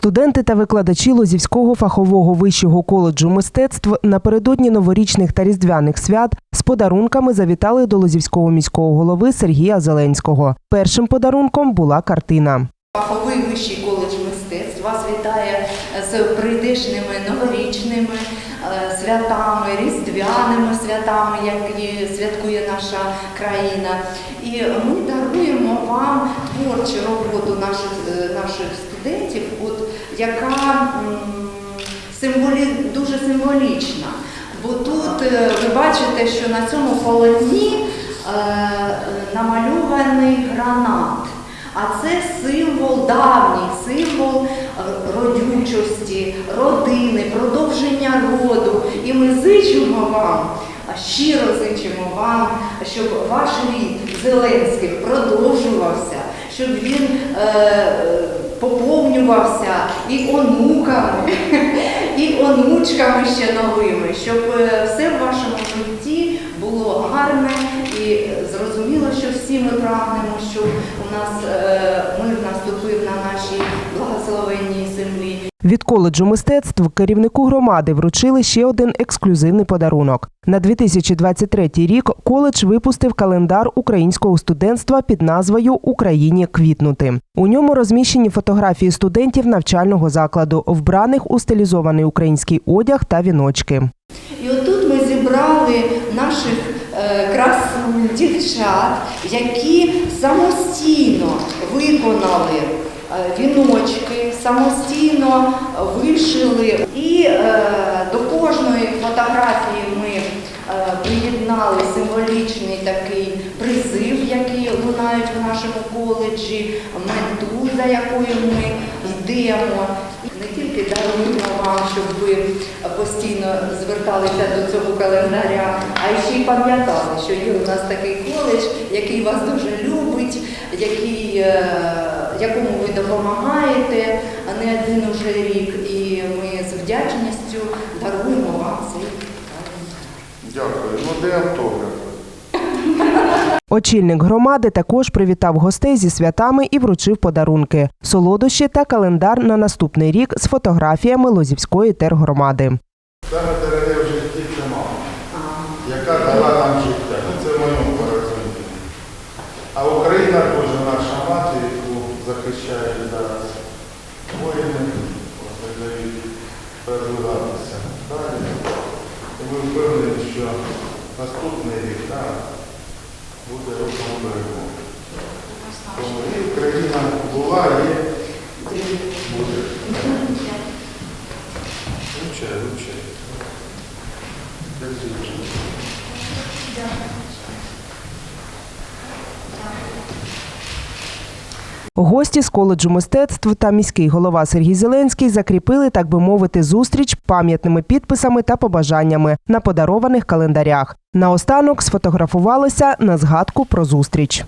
Студенти та викладачі Лозівського фахового вищого коледжу мистецтв напередодні новорічних та різдвяних свят з подарунками завітали до Лозівського міського голови Сергія Зеленського. Першим подарунком була картина. Фаховий вищий коледж мистецтв вас вітає з прийдешними новорічними е, святами, різдвяними святами, які святкує наша країна. І ми даруємо вам творчу роботу наших, е, наших студентів, от, яка символі, дуже символічна. Бо тут е, ви бачите, що на цьому полотні е, намальований гранат. А це символ давній, символ родючості, родини, продовження роду. І ми зичимо вам, щиро зичимо вам, щоб ваш рід Зеленських продовжувався, щоб він е, поповнювався і онуками, і онучками ще новими, щоб е, все в вашому житті було гарне і зрозуміло, що всі ми прагнемо, щоб у нас е, мир наступив на нашій благословенній землі. Від коледжу мистецтв керівнику громади вручили ще один ексклюзивний подарунок. На 2023 рік коледж випустив календар українського студентства під назвою Україні квітнути. У ньому розміщені фотографії студентів навчального закладу, вбраних у стилізований український одяг та віночки. І отут ми зібрали наших е, красунь, дівчат, які самостійно виконали віночки, самостійно вишили. І е, до кожної фотографії ми е, приєднали символічний такий призив, який лунають в нашому коледжі, мету, за якою ми йдемо. Не тільки даруємо вам, щоб ви постійно зверталися до цього календаря, а ще й пам'ятали, що є у нас такий коледж, який вас дуже любить, який, е, якому ви допомагаєте не один уже рік. І ми з вдячністю даруємо вам цей. Дякую. Ну де автограф? Очільник громади також привітав гостей зі святами і вручив подарунки, солодощі та календар на наступний рік з фотографіями Лозівської тергромади. Саме дороге в житті це мама, яка дала нам життя. Ну, це в моєму порозумінні. А Україна Боже наша мати, захищає зараз воїни, дають розвиватися далі. І ми впевнені, що наступний рік так, буде роком перемоги. Тому і Україна була, є, і буде. Вивчай, вивчай. Держи. Гості з коледжу мистецтв та міський голова Сергій Зеленський закріпили, так би мовити, зустріч пам'ятними підписами та побажаннями на подарованих календарях. Наостанок сфотографувалися на згадку про зустріч.